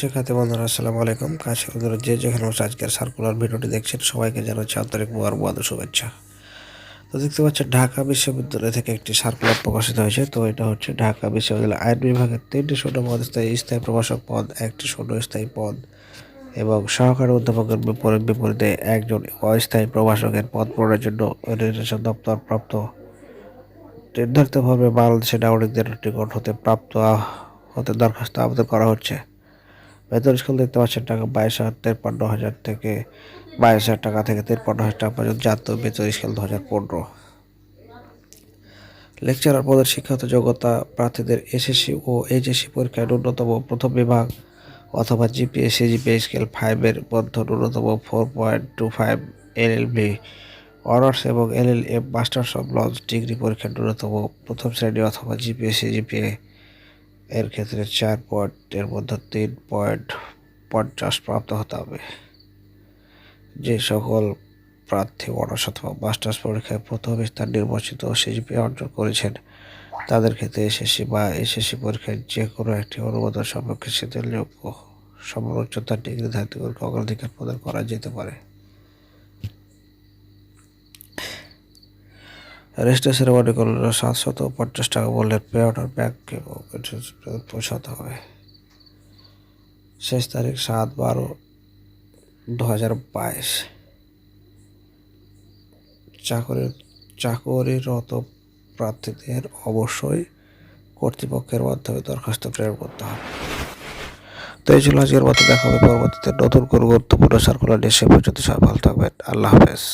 শিক্ষার্থী বন্ধুরা, আসসালামু আলাইকুম। কাছে বন্ধুরা যে যেখানে বসে আজকের সার্কুলার ভিডিওটি দেখছেন, সবাইকে জানাচ্ছি আন্তরিক মোবারকবাদ ও শুভেচ্ছা। তো দেখতে পাচ্ছেন, ঢাকা বিশ্ববিদ্যালয় থেকে একটি সার্কুলার প্রকাশিত হয়েছে। তো এটা হচ্ছে ঢাকা বিশ্ববিদ্যালয় আইন বিভাগের তিনটি শূন্য পদ স্থায়ী স্থায়ী প্রভাষক পদ, একটি শূন্য স্থায়ী পদ এবং সহকারী অধ্যাপকের বিপরীত বিপরীতে একজন অস্থায়ী প্রভাষকের পদ পূরণের জন্য নির্দেশন দপ্তর প্রাপ্ত। নির্ধারিতভাবে বাংলাদেশের নাগরিকদের নিকট হতে প্রাপ্ত, হতে দরখাস্ত আবেদন করা হচ্ছে। বেতন স্কুল দেখতে পাচ্ছেন টাকা বাইশ হাজার, তেপ্পান্ন হাজার থেকে বাইশ হাজার টাকা থেকে তেপ্পান্ন হাজার টাকা পর্যন্ত জাতীয় বেতন স্কেল দু হাজার পনেরো। লেকচারার পদের শিক্ষাগত যোগ্যতা প্রার্থীদের এসএসসি ও এইচএসসি পরীক্ষায় ন্যূনতম প্রথম বিভাগ অথবা জিপিএ সিজিপিএ স্কেল ফাইভের মধ্যে ন্যূনতম four point two five LLB honours এবং LLM masters of laws degree পরীক্ষায় ন্যূনতম প্রথম শ্রেণি অথবা জিপিএসসি জিপিএ এর ক্ষেত্রে চার পয়েন্টের মধ্যে তিন পয়েন্ট পঞ্চাশ প্রাপ্ত হতে হবে। যে সকল প্রার্থী অনার্স অথবা মাস্টার্স পরীক্ষায় প্রথম স্থান নির্বাচিত সিজিপি অর্জন করেছেন, তাদের ক্ষেত্রে এসএসসি বা এসএসসি পরীক্ষায় যে কোনো একটি অনুমোদন সম্পর্কে শীতলযোগ্য সমালোচতার ডিগ্রি ধারীদেরকে অগ্রাধিকার প্রদান করা যেতে পারে। রেজিস্ট্রেশন সেরেমনি করলে সাতশত পঞ্চাশ টাকা মূল্যের পে অর্ডার ব্যাংকে পৌঁছাতে হবে। শেষ তারিখ সাত বারো দু হাজার বাইশ। চাকরি, চাকরিরত প্রার্থীদের অবশ্যই কর্তৃপক্ষের মাধ্যমে দরখাস্ত প্রেরণ করতে হবে। তো এই ছিল আজকের মতো, দেখা হবে পরবর্তীতে নতুন কোনো গুরুত্বপূর্ণ সার্কুলার নিয়ে। সে পর্যন্ত সবাই ভালো থাকবেন। আল্লাহ হাফেজ।